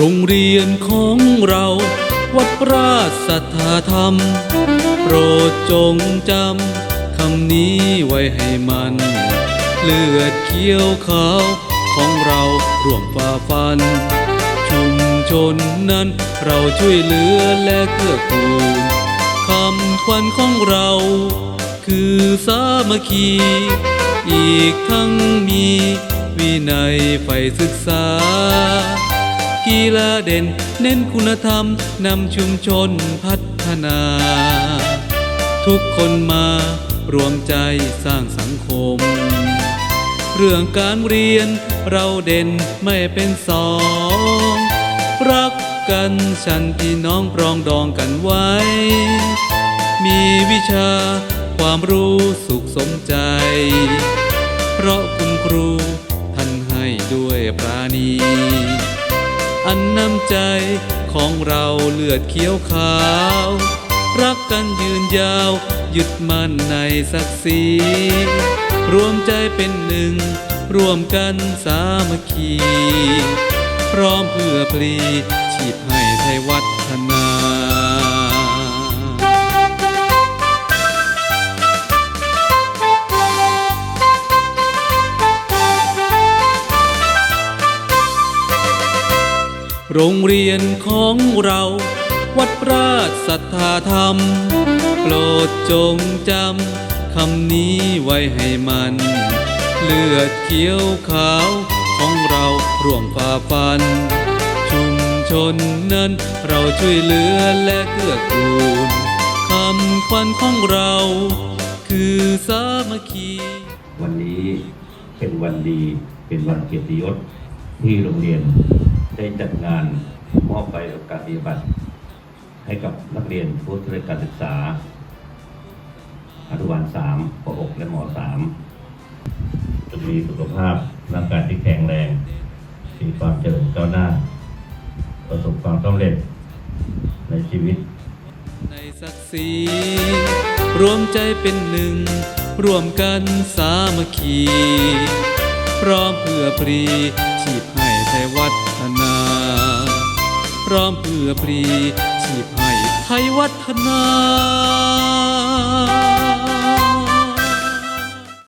โรงเรียนของเรา วัดราชสัทธาธรรม โปรดจงจำคำนี้ไว้ให้มัน เลือดเขียวขาวของเราร่วมฝ่าฟัน ชุมชนนั้นเราช่วยเหลือและเกื้อกูลคำขวัญของเรา คือสามัคคี อีกทั้งมีวินัยใฝ่ศึกษา กีฬาเด่น เน้นคุณธรรมนำชุมชนพัฒนา ทุกคนมารวมใจสร้างสังคม เรื่องการเรียนเราเด่นไม่เป็นสอง รักกันฉันพี่น้องปรองดองกันไว้ มีวิชาความรู้สุขสมใจ อันน้ำใจของเราเลือดเขียวขาว รักกันยืนยาว ยึดมั่นในศักดิ์ศรีรวมใจเป็นหนึ่ง ร่วมกันสามัคคี พร้อมเพื่อปลีชีพให้ไทยวัฒนา โรงเรียนของเรา วัดราชสัทธาธรรม โปรดจงจำคำนี้ไว้ให้มัน เลือดเขียวขาวของเราร่วมฝ่าฟัน ชุมชนนั้นเราช่วยเหลือและเกื้อกูลคำขวัญของเรา คือสามัคคี วันนี้เป็นวันดีเป็นวันเกียรติยศที่โรงเรียน ได้จัดงานมอบใบประกาศนียบัตรให้กับนักเรียนผู้ทุเรียนการศึกษาอนุบาลสามป .6 และม .3 จะมีสุขภาพร่างกายที่แข็งแรงมีความเจริญก้าวหน้า ประสบความสำเร็จในชีวิต ในศักดิ์ศรีรวมใจเป็นหนึ่ง ร่วมกันสามัคคี พร้อมเพื่อปรีชีพให้ไทยวัฒนาพ ร้อมเพื่อปรีชีพให้ไทยวัฒนา